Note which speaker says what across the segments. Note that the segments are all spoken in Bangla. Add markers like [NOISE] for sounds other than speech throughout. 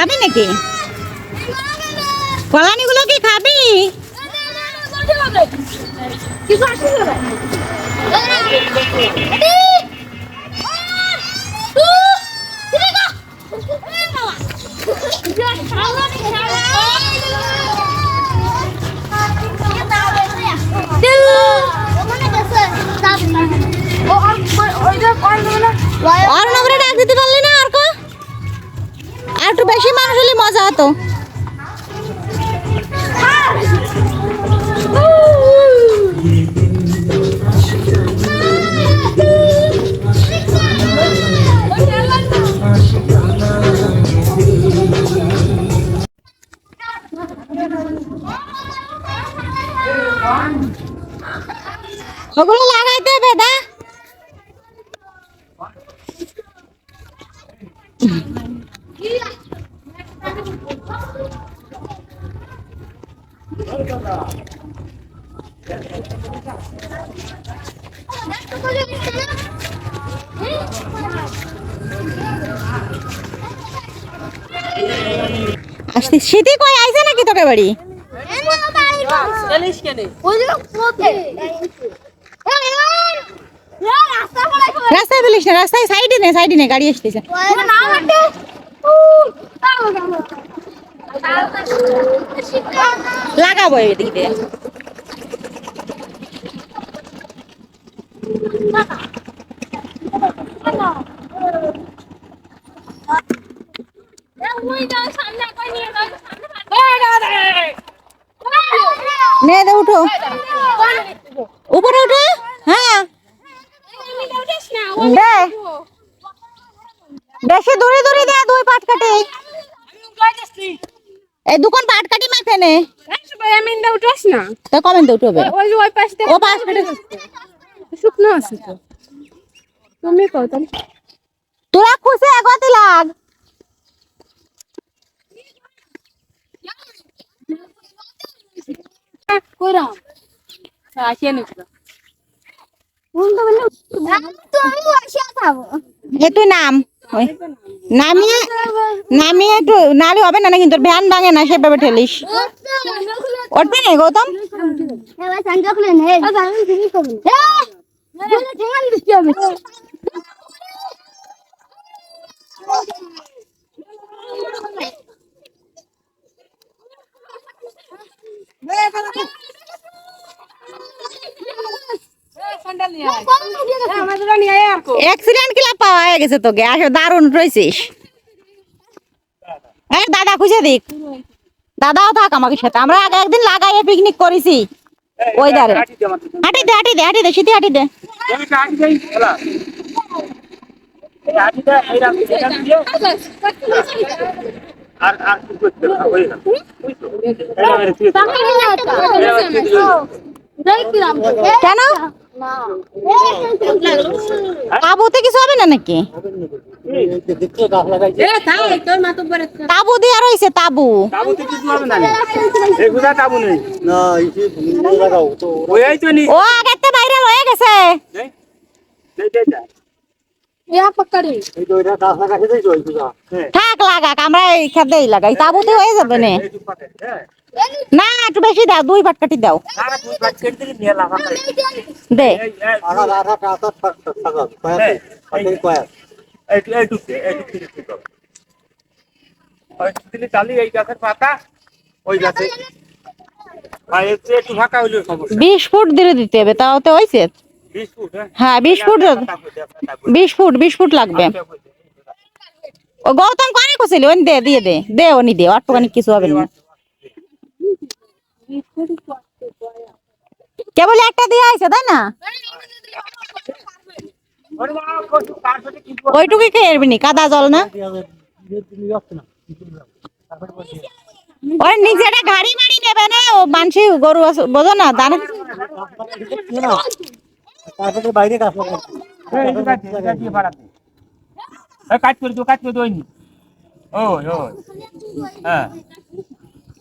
Speaker 1: খাবি নাকি? কলানিগুলো কি খাবি? নগরে ডাক দিতে পারলি একটু বেশি মানুষ হলে মজা হতো। ওগুলো লাগাইতে হবে দা শীতে কই আইছে নাকি তোকে বাড়ি? রাস্তায় বলিস না রাস্তায় সাইডে নে সাইডে নে গাড়ি আসতেছে। লাগাবো এদিক দিয়ে নে দে উঠো উপরে উঠো হ্যাঁ দে বেশি দূরে দূরে দে দুই পাট কাটি এই দুখন পাট কাটি মাখে নে তো কমেন তো উঠবে? ও পাশ থেকে
Speaker 2: শুকনো আছে তো। তুমি কও তাহলে।
Speaker 1: তোরা খুশি এগোতে লাগ।
Speaker 2: কইরাম আসিয়া নিছিল
Speaker 1: এ তুই নাম নামিয়ে নামিয়ে একটু নালে হবে না না কিন্তু ভ্যান ভাঙে না সেভাবে ঠেলিস। উঠবে না গৌতম? অ্যাক্সিডেন্ট কিলা পাওয়া হয়ে গেছে তোকে আসো দারুণ রয়েছিস এই দাদা খুঁজে দিক। দাদাও থাক আমাকে সাথে আমরা আগে একদিন লাগাইয়ে পিকনিক করেছি। ওই দারে হাঁটি দে হাঁটি দে হাঁটি দে সিটি হাঁটি দে।
Speaker 3: আর আর কি করতে হবে?
Speaker 1: কেন? তাবুতে কিছু হবে না নাকি তাবু দিয়ে রয়েছে তাবু
Speaker 3: তাবুতে কিছু হবে না এই গুদা তাবু নেই
Speaker 4: না ইসে নিয়ে লাগাও তো ওরা
Speaker 3: ওই এই তো নি
Speaker 1: ও আগেতে ভাইরাল হয়ে গেছে
Speaker 3: দে দে দে দে
Speaker 4: এই তো এটা গাছ লাগাতে দেই তো এই তো
Speaker 3: হ্যাঁ
Speaker 1: থাক লাগাক আমরা এই খেতেই লাগাই তাবুতে হয়ে যাবে না
Speaker 3: এই তো পাতে হ্যাঁ
Speaker 1: না একটু বেশি দাও দুই পাটকাটি দাও দে
Speaker 3: ওই ওই
Speaker 1: বিশ ফুট দিলে দিতে হবে তাও তো হয়েছে
Speaker 3: হ্যাঁ
Speaker 1: হ্যাঁ বিশ ফুট বিশ ফুট বিশ ফুট লাগবে ও গৌতম কানে খুশিলি ওন দে দিয়ে দে দে ওনি দে অট্টুখানি কিছু হবে না কেবল একটা দিয়ে আইছে, তাই না?
Speaker 3: সাথে কি
Speaker 1: ওইটুকুই খেয়ে এরবি নি, কাদা জল না? ওর নিজেরা গাড়ি মারি নেবে না, ও মানসি গরু বোঝো না দানা
Speaker 4: তারপরে
Speaker 3: কাজ করে দিও কাজ করে দিও ওই ওই। হ্যাঁ।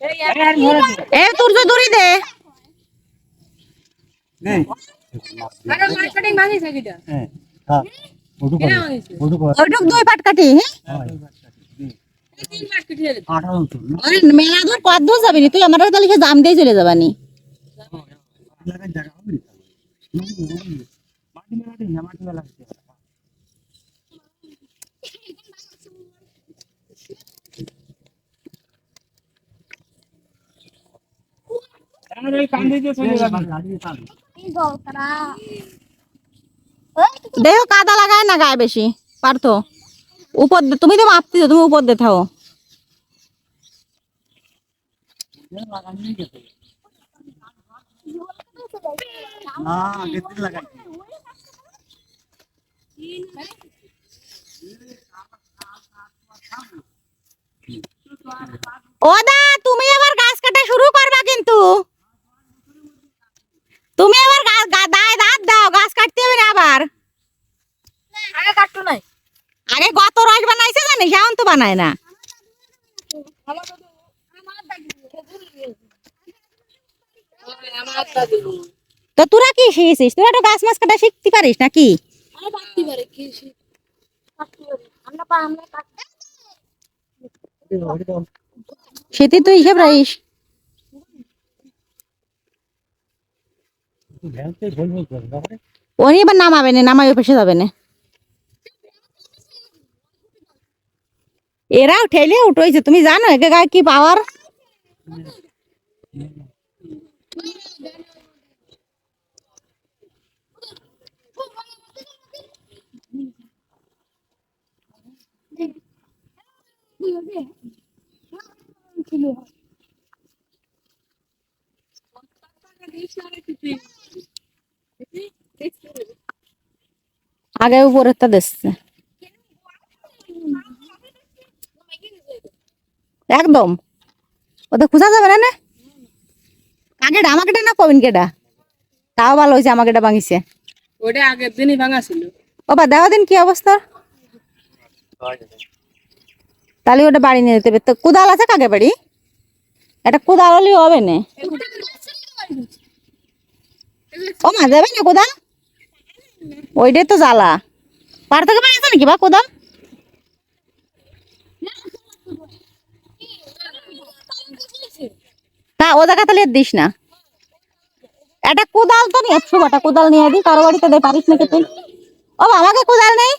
Speaker 1: এ তোর যে দড়ি দে
Speaker 2: আরে মার্কেটিং মাগিস নাকিটা কেনা মাগিস
Speaker 1: ওইটুক দুই পাট কাটি হ্যাঁ
Speaker 2: তিন মার্কেট দিয়ে
Speaker 1: আরে মেলা দূর কত দূর যাবি নি? তুই আমার তাহলে জাম দিয়ে চলে যাবানি
Speaker 3: মাটি মেলা দিন না মাটি মেলা দিয়ে
Speaker 1: দেহ কাদা লাগায় না গায়ে বেশি? পারতো? উপর তুমি তো মাপতি তুমি উপর দে থাও। ও দা তুমি আবার গাছ কাটা শুরু করবা কিন্তু তুমি আবার গা- গা- দায় দাঁত দাও গাছ কাটতে হবে না আবার
Speaker 4: আগে কাটতো নাই
Speaker 1: আগে গত রস বানাইছে জানিস এখন তো বানায় না। তো তোরা কি শিখেছিস? তোরা তো গাছ মাছ কাটা শিখতে পারিস নাকি?
Speaker 4: আমি কাটতে পারি কি সে- কাটতে পারি আমরা পা আমরা কাটতে
Speaker 1: সেটি তো হিসেব রাখিস উনি এবার নামাবে না নামাই পেশে যাবে না। এরাও ঠেলে উঠেছে তুমি জানো একে গায়ে কি পাওয়ার আগে উপরেরটা দিচ্ছে একদম। ওদের খুঁজা যাবে না না? কাকেটা আমাকে না কবিন কেটা তাও ভালো হয়েছে আমাকে এটা ভাঙিছে।
Speaker 2: ওটা আগের দিনই ভাঙা ছিল
Speaker 1: বাবা দেওয়া দিন কি অবস্থা? তাহলে ওটা বাড়ি নিয়ে যেতে তো কোদাল আছে কাকে বাড়ি? এটা কোদাল হলেও হবে না। ও মা দেবে না কোদাল? ওইটাই তো জ্বালা। পার থেকে বাড়ি আছে নাকি বা কোদাল? ও জায়গা তাহলে দিস না। একটা কোদাল তো নিয়ে একশো কটা কোদাল নিয়ে দি কারও বাড়িতে দে পারিস নাকি তুই? ও আমাকে কোদাল নেই?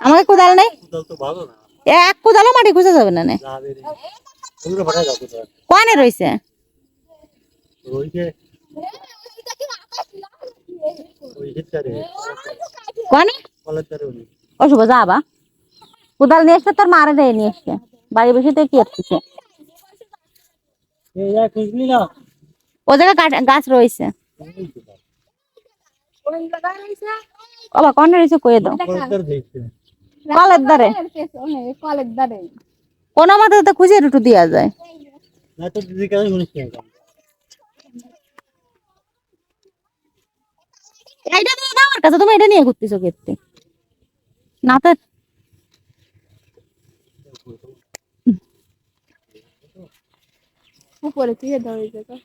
Speaker 1: আমাকে কোদাল নেই? এক কোদালও মাটি খুঁজে যাবে না। কনে রয়েছে কনে অশুভ যা বা। কোদাল নিয়ে এসছে তোর মারে দেয় নিয়ে এসছে। বাড়ি বসে তো কি আসছে ও জায়গায় গাছ- রয়েছে।
Speaker 4: কোন
Speaker 1: মতে তো খুঁজে রুটু যায়। দাও আমার কাছে, তুমি এটা নিয়ে ঘুরতেছো কেটে। না তো
Speaker 4: উপরে তুই ধরে যেতে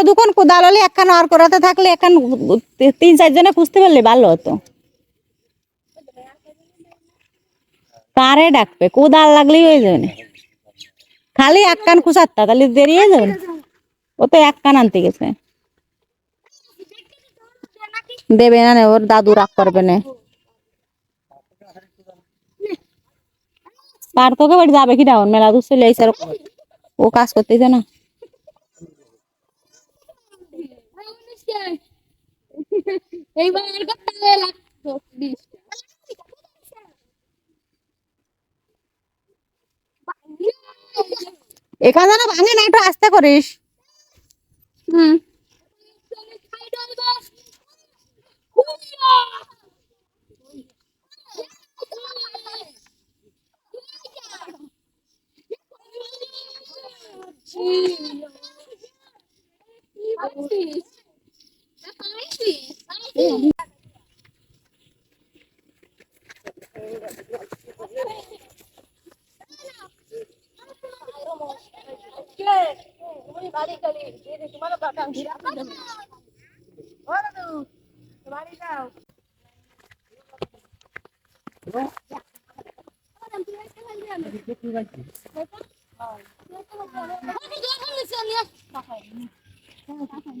Speaker 1: আরও দুখন কোদাল হলে একখান আর করাতে থাকলে একখান তিন চারজনে খুঁজতে পারলে ভালো হতো। কারে ডাকবে? কোদাল লাগলেই হয়ে যাবে। খালি এক কান খুঁচাত্তা, তাহলে দেরি হয়ে যাবে ও তো এক কান আনতে গেছে। দেবে না ওর দাদু রাগ করবে না।
Speaker 2: পার তোকে বাড়ি যাবে কি ডাউন মেলা দূর চলে ও কাজ করতেছে না। [LAUGHS]
Speaker 4: এইবার লাগতো বিশটা
Speaker 2: এখানে যেন ভাঙে না একটু আস্তে করিস।
Speaker 4: হুম।
Speaker 2: যাওয়া তাই আচ্ছা
Speaker 4: এরম তিন রাখতে তো বদল
Speaker 2: গুনিয়া গুনিয়া আসতো তাল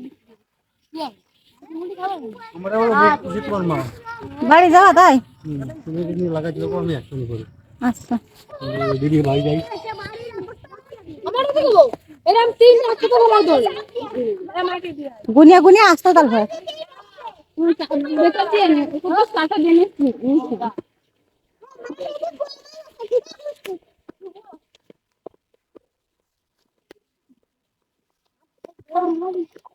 Speaker 2: ভাই
Speaker 4: বেকার দিয়ে নে। একটু কাটা দিয়ে নিচ্ছি আমার জামাই কোনে গেল
Speaker 2: চলে গেছে তো বড় একটা।
Speaker 4: বুঝতেছো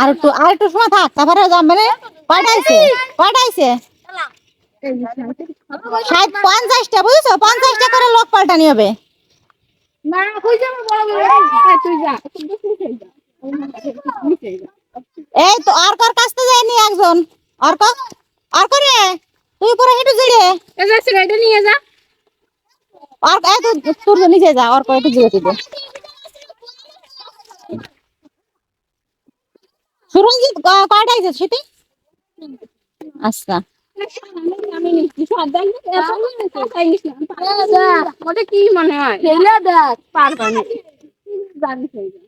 Speaker 2: আর একটু আর একটু সময় থাক তারপরে যাবে না কয়টাইছে কয়টাইছে ষাট পঞ্চাশটা বুঝছ পঞ্চাশটা করে লোক পাল্টানি হবে এই তো, আর কর কাছতে যায়নি একজন? আর কর আর করে? তুই পুরো হেঁটে জড়িয়ে
Speaker 4: নিয়ে যা।
Speaker 2: আর এই তুই তোর নিচে যা আর করে একটু জড়িয়ে দিব সুরঞ্জিত ক- কয়টা আছে সেটি আচ্ছা
Speaker 4: আমি নিচ্ছি সাবধান ওটা কি মনে হয় ফেলে দেখ পারবা না জানিস এই যে।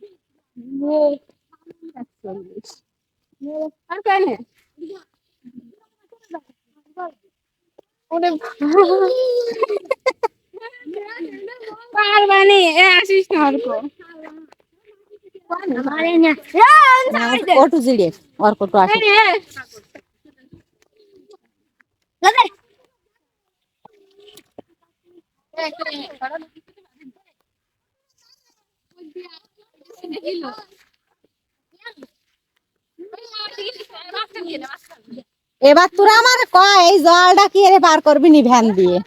Speaker 4: একচল্লিশ। আর কেন ওরে পারবা নে এ আসিস। না অর্ক
Speaker 2: আসে এবার তোরা আমার কয় এই জলটা কি এর পার করবি নি ভ্যান দিয়ে?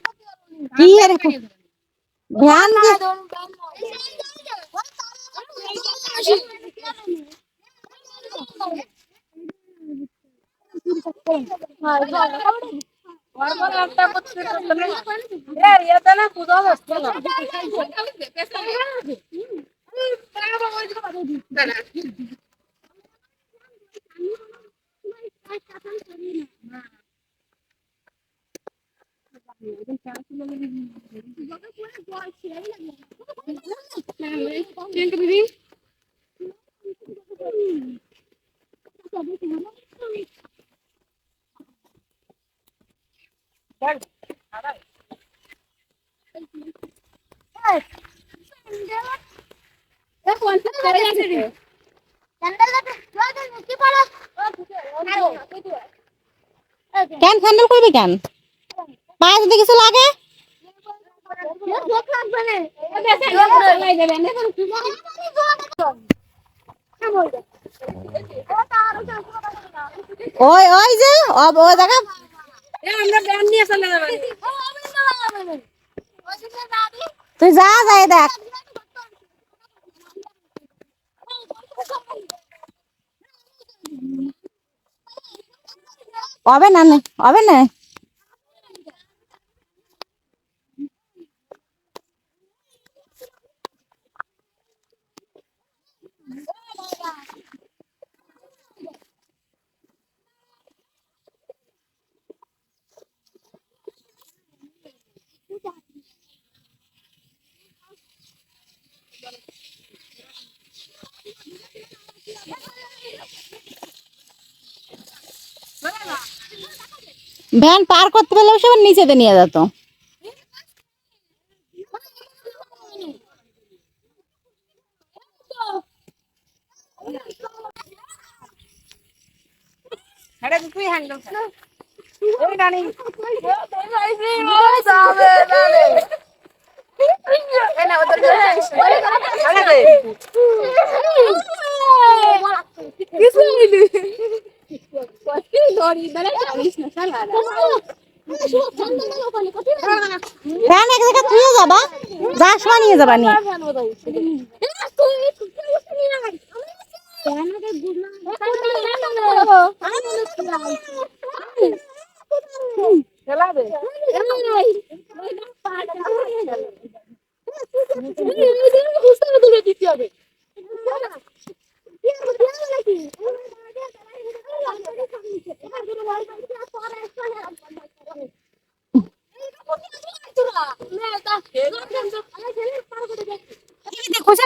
Speaker 2: কি এর ভ্যান দিয়ে হ্যান্ডেল কেন? পায়ে যদি কিছু লাগে? ওই ওই যে ওই জায়গা তুই যা যাই দেখ। হবে না হবে না
Speaker 1: ভ্যান পার করতে পারলে সে আবার নিচেতে নিয়ে যেত।
Speaker 2: না ওদের আরে দে কিছু হইলি
Speaker 1: ভ্যান এক জায়গায় তুইও যাবা যাস নিয়ে যাবা নি
Speaker 2: খেলা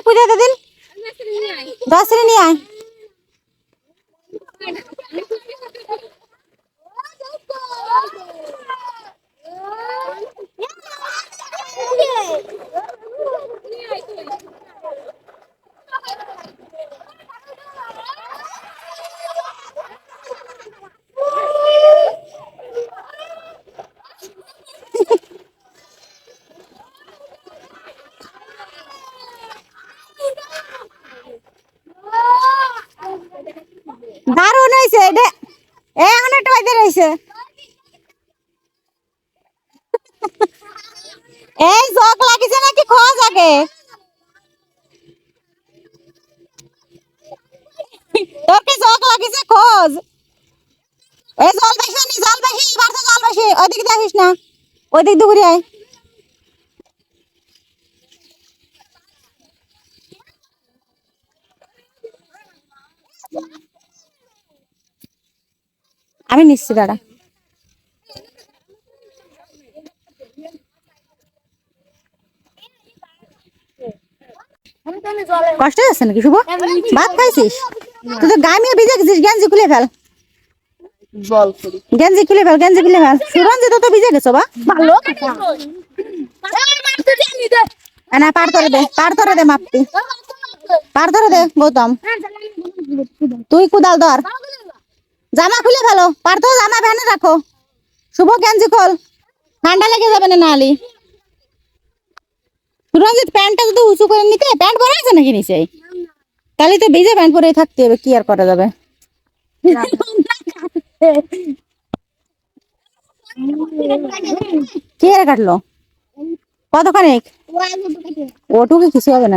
Speaker 1: খুশে পুজো দিন। দশরে নিয়ে আয়। দারুণ হয়েছে এটা এ এখন রয়েছে এই জগ লাগিছে নাকি? খোজ আগে তোর কি জগ লাগিছে, খোঁজ। এই জল বেশি জল বেশি এবার তো জল বেশি ওইদিকে দেখিস না। ওইদিক আয়। আমি নিচ্ছি দাঁড়া। কষ্ট হচ্ছে নাকি শুভ? ভাত খাইছিস? তুই তো গায়ে মেয়ে ভিজে গেছিস গেঞ্জি খুলে ফেল। গেঞ্জি খুলে ফেল গেঞ্জি খুলে ফেল। সুরঞ্জিত তো ভিজে গেছো বা?
Speaker 4: ভালো।
Speaker 1: না পার করে দে পার করে দে মাপতি পার করে দে গৌতম। তুই কুদাল ধর। জামা খুলে ফেলো পার তো জামা ভ্যানে রাখো। শুভ গেঞ্জি খোল, ঠান্ডা লেগে যাবে না নালি। সুরঞ্জিত প্যান্টটা যদি উঁচু করে নিতে, প্যান্ট পরে আছে নাকি নিচে তাহলে তো ভিজে প্যান্ট পরে থাকতে হবে, কি আর করা যাবে? কি কাটলো? কতখানি ওটুকু কিছু হবে না?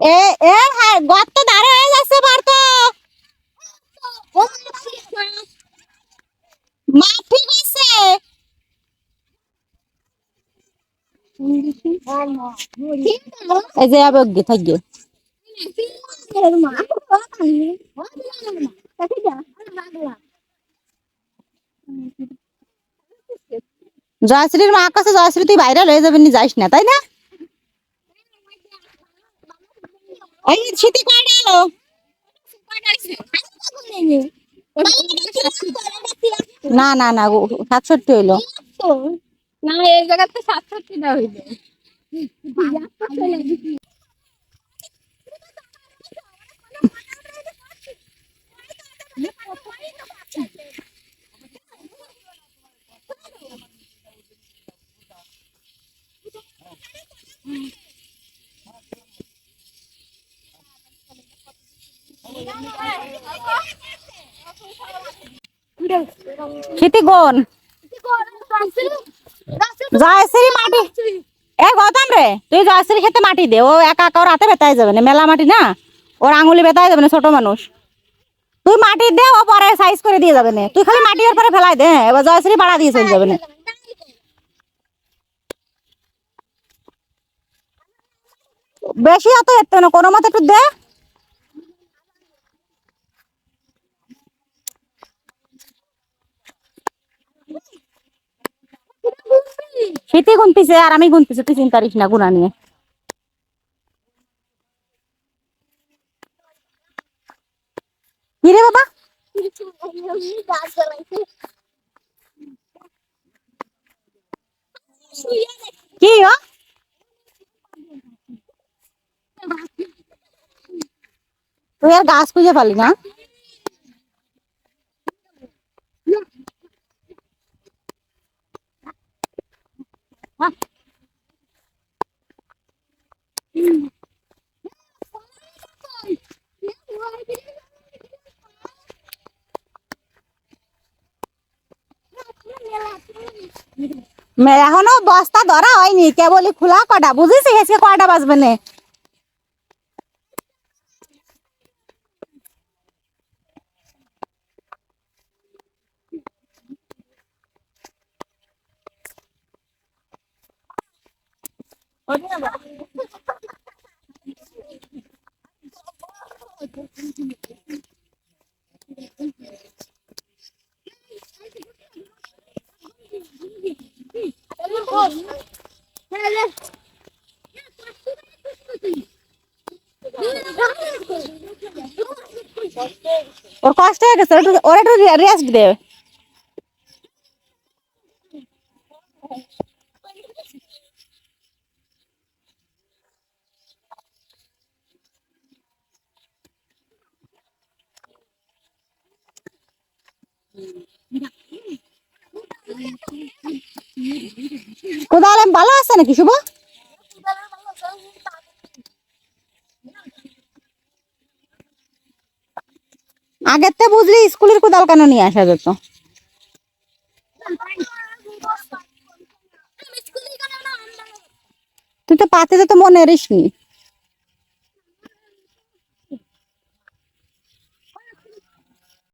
Speaker 1: এ এ হ্যাঁ গর্ত দাঁড়া হয়ে যাচ্ছে বার তো মা, ঠিক আছে। এই যে আবেগ গে থাকবে জয়শ্রীর মা কাছে, জয়শ্রী, তুই বাইরে লয়ে যাবেন নি, যাইস না, তাই না এই শীতে কয়টা এলো? না না না সাতষট্টি হইল।
Speaker 4: না এই জায়গাতে সাতষট্টি না হইল।
Speaker 1: শীতে কোন? জয়শ্রী মাটি। এ গৌতম রে তুই জয়শ্রী খেতে মাটি দে ও একা একা ওর হাতে বেতাই যাবে না মেলা মাটি না? ওর আঙুলি বেতাই যাবে না ছোট মানুষ। তুই মাটি দে ও পরে সাইজ করে দিয়ে যাবে না। তুই খালি মাটি ওর পরে ফেলাই দে হ্যাঁ, এবার জয়শ্রী পাড়া দিয়ে চলে যাবে না। বেশি অত এত না কোনো মতে একটু দে। শীতে গুনতিছে আর আমি গুনতিছি তুই চিন্তা করিস না গুনা নিয়ে কি রে বাবা কি ও তুই আর গাছ খুঁজে পালি না মে- এখনও বস্তা ধরা হয়নি কেবলই খোলা কটা বুঝিস আজকে কটা বাজবে না ওর কষ্ট হয়ে গেছে একটু- ওর একটু রেস্ট দে কোদাল ভালো আছে নাকি, শুভ? আগের তো বুঝলি স্কুলের কোদাল কেন নিয়ে আসা যেত? তুই তো পাতে তো মনে রিস নি